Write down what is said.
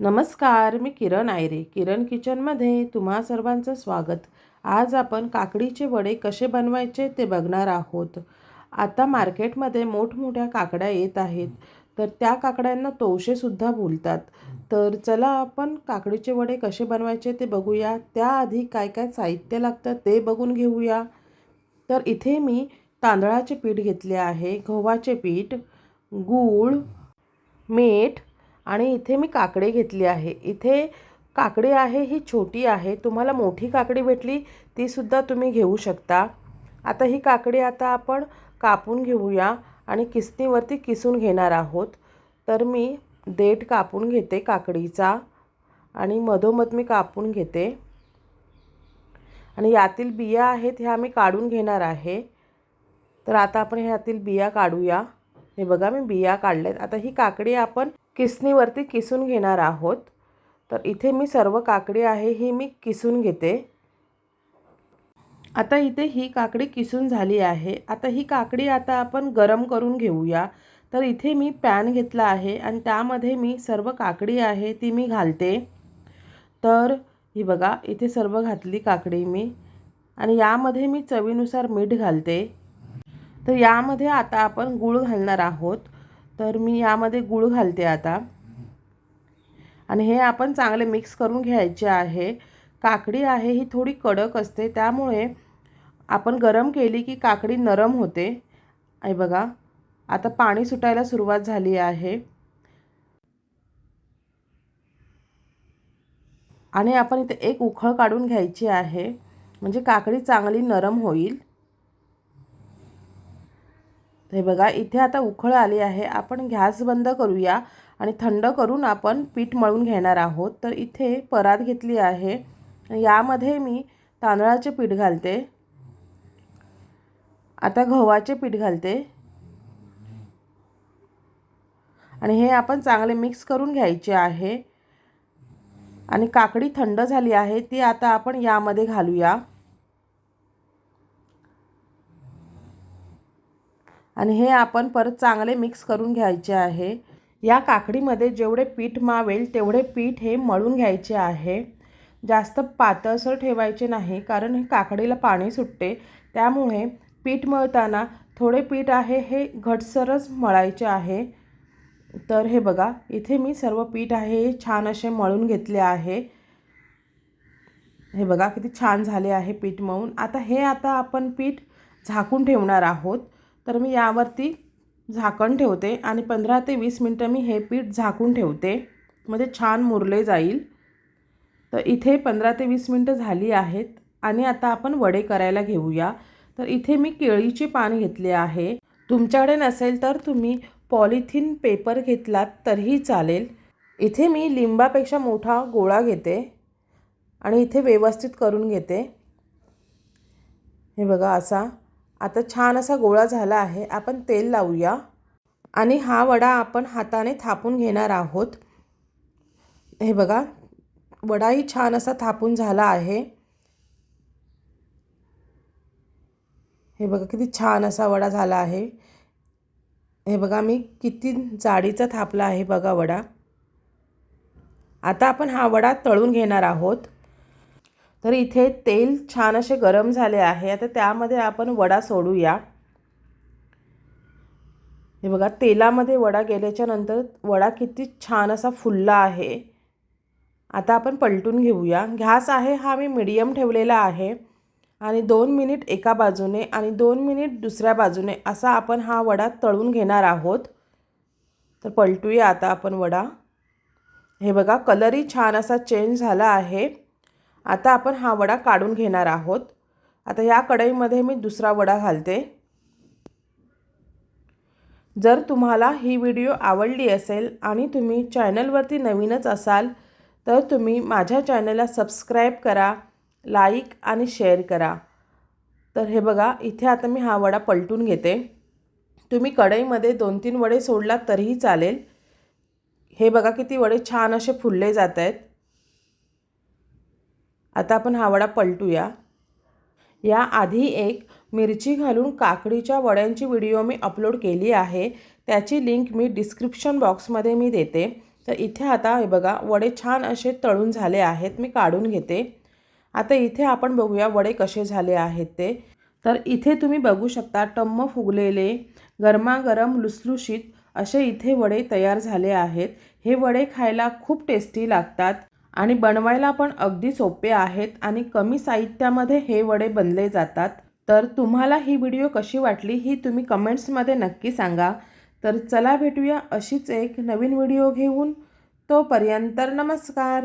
नमस्कार मी किरण आयरे. किरण किचनमध्ये तुम्हा सर्वांचं स्वागत. आज आपण काकडीचे वडे कसे बनवायचे ते बघणार आहोत. आता मार्केटमध्ये मोठमोठ्या काकड्या येत आहेत. तर त्या काकड्यांना तोशेसुद्धा बोलतात. तर चला आपण काकडीचे वडे कसे बनवायचे ते बघूया. त्याआधी काय काय साहित्य लागतं ते बघून घेऊया. तर इथे मी तांदळाचे पीठ घेतले आहे. गव्हाचे पीठ गूळ मीठ आणि इथे मी काकडे घेतली आहे. इथे काकडी आहे ही छोटी आहे. तुम्हाला मोठी काकडी भेटली तीसुद्धा तुम्ही घेऊ शकता. आता ही काकडी आता आपण कापून घेऊया आणि किसनीवरती किसून घेणार आहोत. तर मी देठ कापून घेते काकडीचा आणि मधोमध मी कापून घेते. आणि यातील बिया आहेत ह्या मी काढून घेणार आहे. तर आता आपण ह्यातील बिया काढूया. हे बघा मी बिया काढल्यात. आता ही काकडी आपण किसनीवरती किसून घेणार आहोत. तर इथे मी सर्व काकडी आहे ही मी किसून घेते. आता इथे ही काकडी किसून झाली आहे. आता ही काकडी आता आपण गरम करून घेऊया. तर इथे मी पॅन घेतला आहे आणि त्यामध्ये मी सर्व काकडी आहे ती मी घालते. तर ही बघा इथे सर्व घातली काकडी मी. आणि यामध्ये मी चवीनुसार मीठ घालते. तर यामध्ये आता आपण गूळ घालणार आहोत. तर मी यामध्ये गूळ घालते आता. आणि हे आपण चांगले मिक्स करून घ्यायचे आहे. काकडी आहे ही थोडी कडक असते. त्यामुळे आपण गरम केली की काकडी नरम होते. आहे बघा आता पाणी सुटायला सुरुवात झाली आहे. आणि आपण इथे एक उखळ काढून घ्यायची आहे. म्हणजे काकडी चांगली नरम होईल. हे बघा इथे आता उखळ आली आहे. आपण गॅस बंद करूया आणि थंड करून आपण पीठ मळून घेणार आहोत. तर इथे परात घेतली आहे. यामध्ये मी तांदळाचे पीठ घालते. आता गव्हाचे पीठ घालते. आणि हे आपण चांगले मिक्स करून घ्यायचे आहे. आणि काकडी थंड झाली आहे ती आता आपण यामध्ये घालूया. आणि हे आपण परत चांगले मिक्स करून घ्यायचे आहे. या काकडीमध्ये जेवढे पीठ मावेल तेवढे पीठ हे मळून घ्यायचे आहे. जास्त पातळसर ठेवायचे नाही कारण हे काकडीला पाणी सुटते. त्यामुळे पीठ मळताना थोडे पीठ आहे हे घटसरच मळायचे आहे. तर हे बघा इथे मी सर्व पीठ आहे हे छान असे मळून घेतले आहे. हे बघा किती छान झाले आहे पीठ मळून. आता हे आता आपण पीठ झाकून ठेवणार आहोत. तर मी यावरती झाकण ठेवते आणि पंधरा ते वीस मिनटं मी हे पीठ झाकून ठेवते. म्हणजे छान मुरले जाईल. तर इथे पंधरा ते वीस मिनटं झाली आहेत आणि आता आपण वडे करायला घेऊया. तर इथे मी केळीचे पान घेतले आहे. तुमच्याकडे नसेल तर तुम्ही पॉलिथिन पेपर घेतलात तरीही चालेल. इथे मी लिंबापेक्षा मोठा गोळा घेते आणि इथे व्यवस्थित करून घेते. हे बघा असा. आता छान असा गोळा झाला आहे. आपण तेल लावूया. आणि हा वडा आपण हाताने थापून घेणार आहोत. हे बघा वडाही छान असा थापून झाला आहे. हे बघा किती छान असा वडा झाला आहे. हे बघा मी किती जाडीचा थापला आहे बघा वडा. आता आपण हा वडा तळून घेणार आहोत. तर इथे तेल छान असे गरम झाले आहे. आता त्यामध्ये आपण वडा सोडूया. हे बघा तेलामध्ये वडा गेल्याच्यानंतर वडा किती छान असा फुलला आहे. आता आपण पलटून घेऊया. गॅस आहे हा मी मिडियम ठेवलेला आहे. आणि दोन मिनिट एका बाजूने आणि दोन मिनिट दुसऱ्या बाजूने असा आपण हा वडा तळून घेणार आहोत. तर पलटूया आता आपण वडा. हे बघा कलरही छान असा चेंज झाला आहे. आता आपण हा वडा काढून घेणार आहोत. आता या कढईमध्ये मी दुसरा वडा घालते. जर तुम्हाला ही व्हिडिओ आवडली असेल आणि तुम्ही चॅनलवरती नवीनच असाल तर तुम्ही माझ्या चॅनलला सबस्क्राईब करा लाईक आणि शेअर करा. तर हे बघा इथे आता मी हा वडा पलटून घेते. तुम्ही कढईमध्ये दोन तीन वडे सोडलात तरीही चालेल. हे बघा किती वडे छान असे फुलले जात आहेत. आता आपण हा वडा पलटूया. याआधी एक मिरची घालून काकडीच्या वड्यांची व्हिडिओ मी अपलोड केली आहे. त्याची लिंक मी डिस्क्रिप्शन बॉक्समध्ये मी देते. तर इथे आता हे बघा वडे छान असे तळून झाले आहेत मी काढून घेते. आता इथे आपण बघूया वडे कसे झाले आहेत ते. तर इथे तुम्ही बघू शकता टम्म फुगलेले गरमागरम लुसलुशीत असे इथे वडे तयार झाले आहेत. हे वडे खायला खूप टेस्टी लागतात. आणि बनवायला पण अगदी सोपे आहेत आणि कमी साहित्यामध्ये हे वडे बनले जातात. तर तुम्हाला ही व्हिडिओ कशी वाटली ही तुम्ही कमेंट्समध्ये नक्की सांगा. तर चला भेटूया अशीच एक नवीन व्हिडिओ घेऊन. तोपर्यंत नमस्कार.